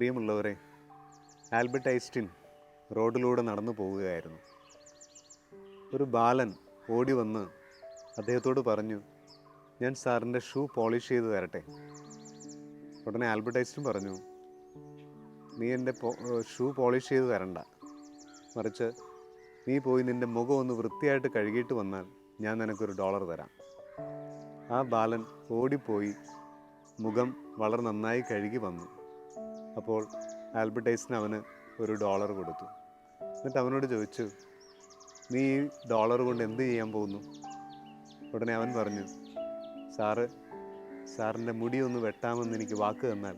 പ്രിയമുള്ളവരെ ആൽബർട്ട് ഐസ്റ്റിൻ റോഡിലൂടെ നടന്നു പോവുകയായിരുന്നു. ഒരു ബാലൻ ഓടി വന്ന് അദ്ദേഹത്തോട് പറഞ്ഞു ഞാൻ സാറിന്റെ ഷൂ പോളിഷ് ചെയ്ത് തരട്ടെ. ഉടനെ ആൽബർട്ട് ഐസ്റ്റിൻ പറഞ്ഞു നീ എന്റെ ഷൂ പോളിഷ് ചെയ്ത് തരണ്ട. മറിച്ച് നീ പോയി നിന്റെ മുഖം ഒന്ന് വൃത്തിയായിട്ട് കഴുകിയിട്ട് വന്നാൽ ഞാൻ നിനക്കൊരു ഡോളർ തരാം. ആ ബാലൻ ഓടിപ്പോയി മുഖം വളരെ നന്നായി കഴുകി വന്നു. അപ്പോൾ ആൽബർട്ട് ഐൻസ്റ്റീൻ അവന് ഒരു ഡോളർ കൊടുത്തു. എന്നിട്ട് അവനോട് ചോദിച്ചു നീ ഈ ഡോളർ കൊണ്ട് എന്ത് ചെയ്യാൻ പോകുന്നു? ഉടനെ അവൻ പറഞ്ഞു സാറ് സാറിന്റെ മുടി ഒന്ന് വെട്ടാമെന്ന് എനിക്ക് വാക്ക് തന്നാൽ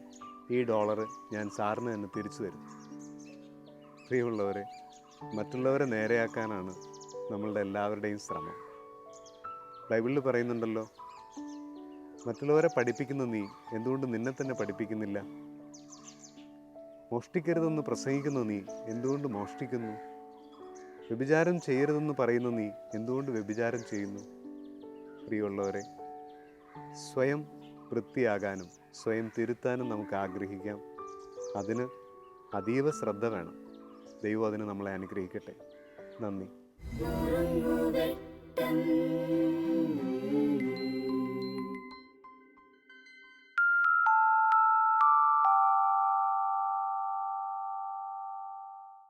ഈ ഡോളർ ഞാൻ സാറിന് തന്നെ തിരിച്ചു തരും. പ്രിയമുള്ളവരെ മറ്റുള്ളവരെ നേരെയാക്കാനാണ് നമ്മളുടെ എല്ലാവരുടെയും ശ്രമം. ബൈബിളിൽ പറയുന്നുണ്ടല്ലോ മറ്റുള്ളവരെ പഠിപ്പിക്കുന്ന നീ എന്തുകൊണ്ട് നിന്നെ തന്നെ പഠിപ്പിക്കുന്നില്ല? മോഷ്ടിക്കരുതെന്ന് പ്രസംഗിക്കുന്ന നീ എന്തുകൊണ്ട് മോഷ്ടിക്കുന്നു? വ്യഭിചാരം ചെയ്യരുതെന്ന് പറയുന്നു നീ എന്തുകൊണ്ട് വ്യഭിചാരം ചെയ്യുന്നു? പ്രിയമുള്ളവരെ സ്വയം വൃത്തിയാകാനും സ്വയം തിരുത്താനും നമുക്ക് ആഗ്രഹിക്കാം. അതിന് അതീവ ശ്രദ്ധ വേണം. ദൈവം അതിന് നമ്മളെ അനുഗ്രഹിക്കട്ടെ. നന്ദി.